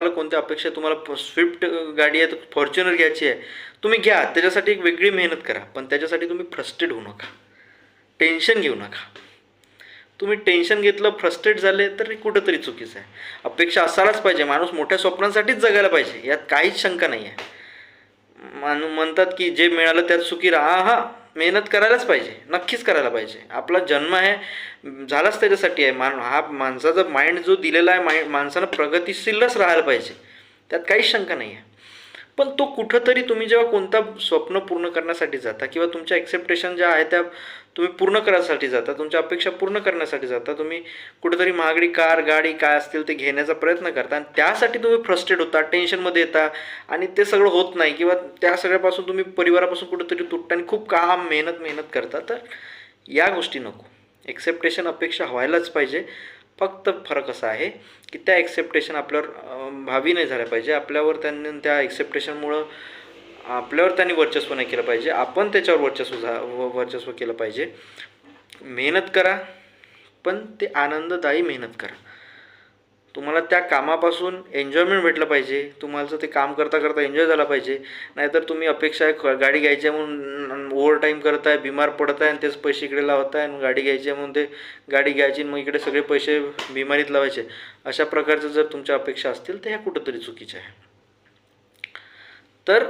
तुम्हाला कोणत्या अपेक्षा तुम्हाला स्विफ्ट गाडी आहे तर फॉर्च्युनर घ्यायची आहे. तुम्ही घ्या त्याच्यासाठी एक वेगळी मेहनत करा पण त्याच्यासाठी तुम्ही फ्रस्टेड होऊ नका. टेन्शन घेऊ नका. तुम्ही टेन्शन घेतलं फ्रस्ट्रेट झाले तर कुठंतरी चुकीचं आहे. अपेक्षा असायलाच पाहिजे. माणूस मोठ्या स्वप्नांसाठीच जगायला पाहिजे. यात काहीच शंका नाही आहे माणू म्हणतात की जे मिळालं त्यात सुखी राहा. हा मेहनत करायलाच पाहिजे नक्कीच करायला पाहिजे. आपला जन्म आहे झालाच त्याच्यासाठी आहे. मान हा माणसाचा माइंड जो दिलेला आहे माइंड माणसानं प्रगतिशीलच राहायला पाहिजे. त्यात काहीच शंका नाही आहे पण तो कुठंतरी तुम्ही जेव्हा कोणता स्वप्न पूर्ण करण्यासाठी जाता किंवा तुमच्या एक्सेप्टेशन ज्या आहेत त्या तुम्ही पूर्ण करण्यासाठी जाता तुमच्या अपेक्षा पूर्ण करण्यासाठी जाता तुम्ही कुठेतरी महागडी कार गाडी काय असतील ते घेण्याचा प्रयत्न करता आणि त्यासाठी तुम्ही फ्रस्ट्रेट होता टेन्शनमध्ये येता आणि ते सगळं होत नाही किंवा त्या सगळ्यापासून तुम्ही परिवारापासून कुठेतरी तुटता आणि खूप काम मेहनत मेहनत करता तर या गोष्टी नको. एक्सेप्टेशन अपेक्षा व्हायलाच पाहिजे. फक्त फरक असा आहे की त्या एक्सेप्टेशन आपल्यावर भावी नाही झाल्या पाहिजे. आपल्यावर त्यांनी त्या एक्सेप्टेशनमुळं आपल्यावर त्यांनी वर्चस्व नाही केलं पाहिजे. आपण त्याच्यावर वर्चस्व झा व- वर्चस्व केलं पाहिजे. मेहनत करा पण ते आनंददायी मेहनत करा. तुम्हाला त्या कामापासून एन्जॉयमेंट भेटलं पाहिजे. तुम्हाला ते काम करता करता एन्जॉय झाला पाहिजे. नाहीतर तुम्ही अपेक्षा आहे गाडी घ्यायची म्हणून ओव्हर टाईम करत आहे बिमार पडत आहे आणि तेच पैसे इकडे लावत आहे आणि गाडी घ्यायची म्हणून ते गाडी घ्यायची आणि मग इकडे सगळे पैसे बिमारीत लावायचे. अशा प्रकारचं जर तुमच्या अपेक्षा असतील तर ह्या कुठंतरी चुकीच्या आहे तर